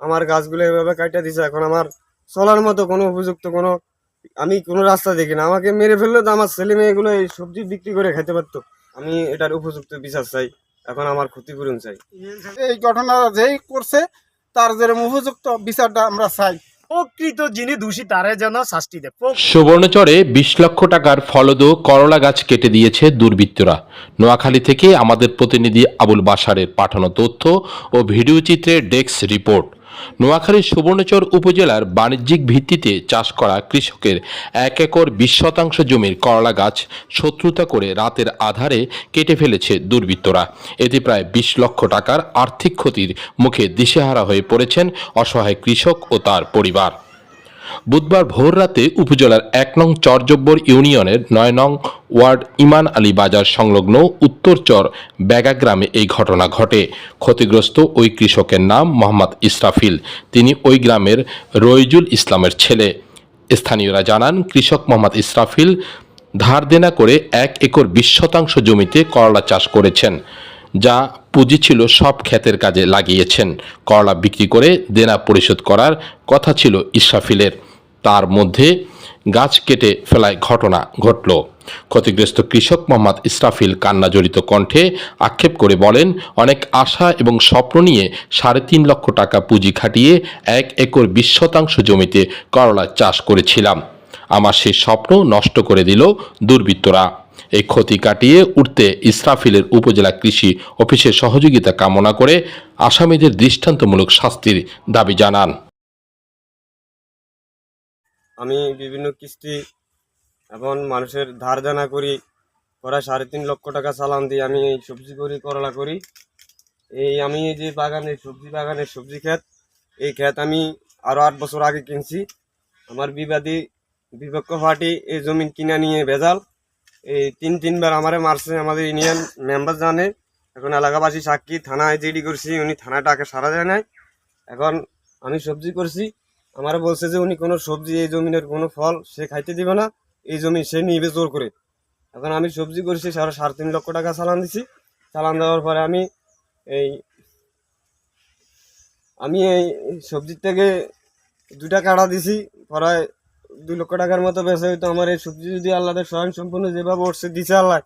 আমার গাছগুলো এভাবে কাটা দিছে। এখন আমার চলার মতো কোনো উপযুক্ত কোনো আমি কোনো রাস্তা দেখি না। আমাকে মেরে ফেললে তো আমার ছেলে মেয়েগুলো এই সবজি বিক্রি করে খেতে পারতো। আমি এটার উপযুক্ত বিচার চাই। এখন আমার ক্ষতিপূরণ চাই। এই ঘটনা যেই করছে তার যেরকম উপযুক্ত বিচারটা আমরা চাই। প্রকৃত যিনি দোষী তারে যেন শাস্তি দেয়। সুবর্ণচরে বিশ লক্ষ টাকার ফলদ করলা গাছ কেটে দিয়েছে দুর্বৃত্তরা। নোয়াখালী থেকে আমাদের প্রতিনিধি আবুল বাসারের পাঠানো তথ্য ও ভিডিও চিত্রে ডেস্ক রিপোর্ট। নোয়াখালীর সুবর্ণচর উপজেলার বাণিজ্যিক ভিত্তিতে চাষ করা কৃষকের এক একর বিশ শতাংশ জমির করলা গাছ শত্রুতা করে রাতের আধারে কেটে ফেলেছে দুর্বৃত্তরা। এতে প্রায় বিশ লক্ষ টাকার আর্থিক ক্ষতির মুখে দিশেহারা হয়ে পড়েছেন অসহায় কৃষক ও তার পরিবার। বুধবার ভোররাতে উপজেলার এক নং চরজব্বর ইউনিয়নের নয় নং ওয়ার্ড ইমান আলী বাজার সংলগ্ন উত্তরচর ব্যাগা গ্রামে এই ঘটনা ঘটে। ক্ষতিগ্রস্ত ওই কৃষকের নাম মোহাম্মদ ইসরাফিল। তিনি ওই গ্রামের রইজুল ইসলামের ছেলে। স্থানীয়রা জানান, কৃষক মোহাম্মদ ইসরাফিল ধার দেনা করে এক একর বিশ শতাংশ জমিতে করলা চাষ করেছেন, যা পুঁজি ছিল সব ক্ষেতের কাজে লাগিয়েছেন। করলা বিক্রি করে দেনা পরিশোধ করার কথা ছিল ইসরাফিলের। তার মধ্যে গাছ কেটে ফেলায় ঘটনা ঘটল। ক্ষতিগ্রস্ত কৃষক মোহাম্মদ ইসরাফিল কান্না জড়িত কণ্ঠে আক্ষেপ করে বলেন, অনেক আশা এবং স্বপ্ন নিয়ে সাড়ে তিন লক্ষ টাকা পুঁজি খাটিয়ে এক একর বিশ শতাংশ জমিতে করলা চাষ করেছিলাম। আমার সেই স্বপ্ন নষ্ট করে দিল দুর্বৃত্তরা। এই ক্ষতি কাটিয়ে উঠতে ইসরাফিলের উপজেলা কৃষি অফিসের সহযোগিতা কামনা করে আসামিদের দৃষ্টান্তমূলক শাস্তির দাবি জানান। আমি বিভিন্ন কিস্তি এখন মানুষের ধার দেনা করি, প্রায় সাড়ে তিন লক্ষ টাকা চালান দিই, আমি এই সবজি করি, করলা করি। এই আমি এই যে বাগানে, সবজি বাগানের সবজি ক্ষেত, এই ক্ষেত আমি আরও আট বছর আগে কিনছি। আমার বিবাদী বিপক্ষ পার্টি এই জমিন কিনে নিয়ে ভেজাল। এই তিন, তিনবার আমারে মারছে, আমাদের ইউনিয়ন মেম্বার জানে। এখন এলাকাবাসী সাক্ষী, থানায় জিডি করছি, উনি থানাটাকে সারা দেয় নাই। এখন আমি সবজি করছি। আমার বলছে যে উনি কোনো সবজি এই জমিনের কোনো ফল সে খাইতে দিবে না। এই জমি সে নিবে জোর করে। এখন আমি সবজি করেছি, সাড়ে সাড়ে তিন লক্ষ টাকা চালান দিছি। চালান দেওয়ার পরে আমি এই আমি এই সবজির থেকে দুটা কাটা দিছি, প্রায় দুই লক্ষ টাকার মতো বেঁচে হইতো। আমার এই সবজি যদি আল্লাহদের স্বয়ং সম্পূর্ণ যেভাবে উঠছে, দিছে আল্লাহ,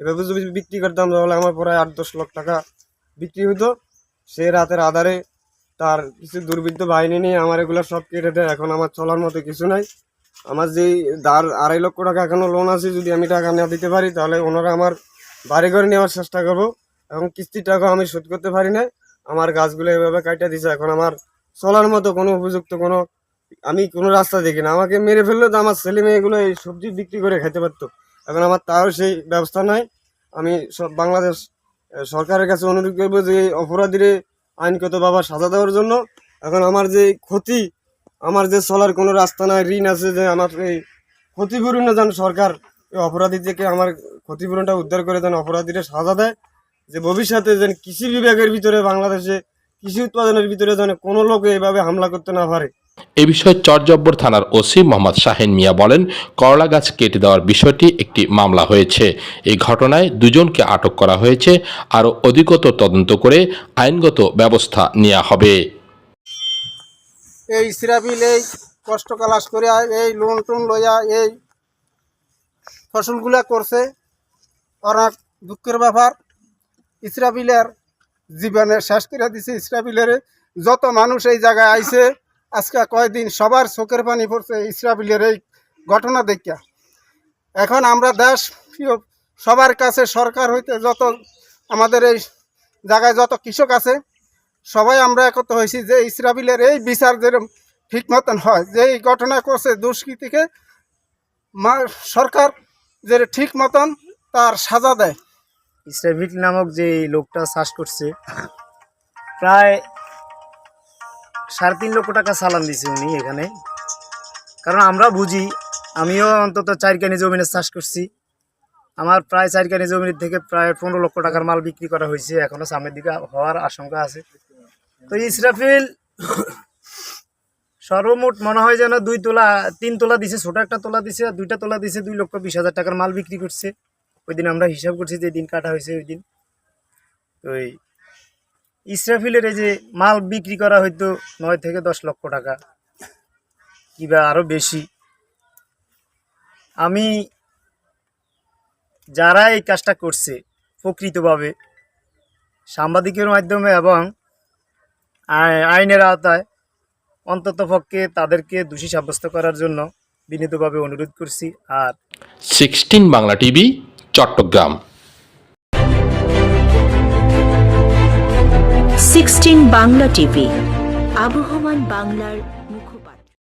এভাবে যদি বিক্রি করতাম তাহলে আমার প্রায় আট দশ লক্ষ টাকা বিক্রি হতো সে রাতের আধারে তার কিছু দুর্বৃত্ত বাহিনী নিয়ে আমার এগুলো সব কেটে দেয়। এখন আমার চলার মতো কিছু নাই। আমার যেই ধার আড়াই লক্ষ টাকা এখনও লোন আছে, যদি আমি টাকা না দিতে পারি, তাহলে ওনারা আমার বাড়ি ঘরে নেওয়ার চেষ্টা করব। এবং কিস্তির টাকা আমি শোধ করতে পারি না। আমার গাছগুলো এভাবে কাটা দিছে। এখন আমার চলার মতো কোনো উপযুক্ত কোনো আমি কোনো রাস্তা দেখি না। আমাকে মেরে ফেললে তো আমার ছেলে মেয়েগুলো এই সবজি বিক্রি করে খেতে পারতো। এখন আমার তাও সেই ব্যবস্থা নাই। আমি সব বাংলাদেশ সরকারের কাছে অনুরোধ করব যে এই আইনগত আইনগতভাবে সাজা দেওয়ার জন্য। এখন আমার যে ক্ষতি আমার যে চলার কোনো রাস্তা নাই, ঋণ আছে যে আমার এই ক্ষতিপূরণে যেন সরকার এই অপরাধী থেকে আমার ক্ষতিপূরণটা উদ্ধার করে যেন অপরাধীরা সাজা দেয়, যে ভবিষ্যতে যেন কৃষি বিভাগের ভিতরে বাংলাদেশে কৃষি উৎপাদনের ভিতরে যেন কোনো লোক এইভাবে হামলা করতে না পারে। এ বিষয়ে চরজব্বর থানার ওসি মোহাম্মদ শাহিন মিয়া বলেন, করলা গাছ কেটে দেওয়ার বিষয়টি একটি মামলা হয়েছে। এই ঘটনায় দুজনকে আটক করা হয়েছে। আরও অধিকতর তদন্ত করে আইনগত ব্যবস্থা নেওয়া হবে। এই ইসরাফিল এই কষ্ট কালাস করে এই লোন টোন লইয়া, এই ফসলগুলা করছে। অনেক দুঃখের ব্যাপার। ইসরাফিলের জীবনে শেষ করে দিছে ইসরাফিলের যত মানুষ এই জায়গায় আইছে, আজকে কয়েকদিন সবার চোখের পানি পড়ছে ইসরাফিলের এই ঘটনা দেখিয়া। এখন আমরা দেশ সবার কাছে সরকার হইতে যত আমাদের এই জায়গায় যত কৃষক আছে সবাই আমরা একত্র হয়েছি যে ইসরাফিলের এই বিচার যেরকম ঠিক মতন হয়, যে এই ঘটনা করছে দুষ্কৃতিকে, মা, সরকার যে ঠিক মতন তার সাজা দেয়। ইসরাফিল নামক যে লোকটা চাষ করছে, প্রায় সাড়ে তিন লক্ষ টাকা চালান দিছে উনি এখানে। কারণ আমরা বুঝি, আমিও অন্তত চারকানি জমিনে চাষ করছি। আমার প্রায় চারকানি জমির থেকে প্রায় পনেরো লক্ষ টাকার মাল বিক্রি করা হয়েছে, এখনও সামনের দিকে হওয়ার আশঙ্কা আছে। তো ইসরাফিল সর্বমোট মনে হয় যেন দুই তোলা, তিন তোলা দিছে, ছোট একটা তোলা দিছে, আর দুইটা তোলা দিছে দুই লক্ষ বিশ হাজার টাকার মাল বিক্রি করছে। ওই দিন আমরা হিসাব করছি যে দিন কাটা হয়েছে ওই দিন। তো এই ইসরাফিলের এই যে মাল বিক্রি করা হয়তো নয় থেকে দশ লক্ষ টাকা কিবা আরও বেশি। আমি যারা এই কাজটা করছে প্রকৃতভাবে, সাংবাদিকের মাধ্যমে এবং আইনের আওতায় অন্তত পক্ষে তাদেরকে দোষী সাব্যস্ত করার জন্য বিনীতভাবে অনুরোধ করছি। আর sixteen Bangla TV Chattogram. Sixteen Bangla TV আবহমান বাংলার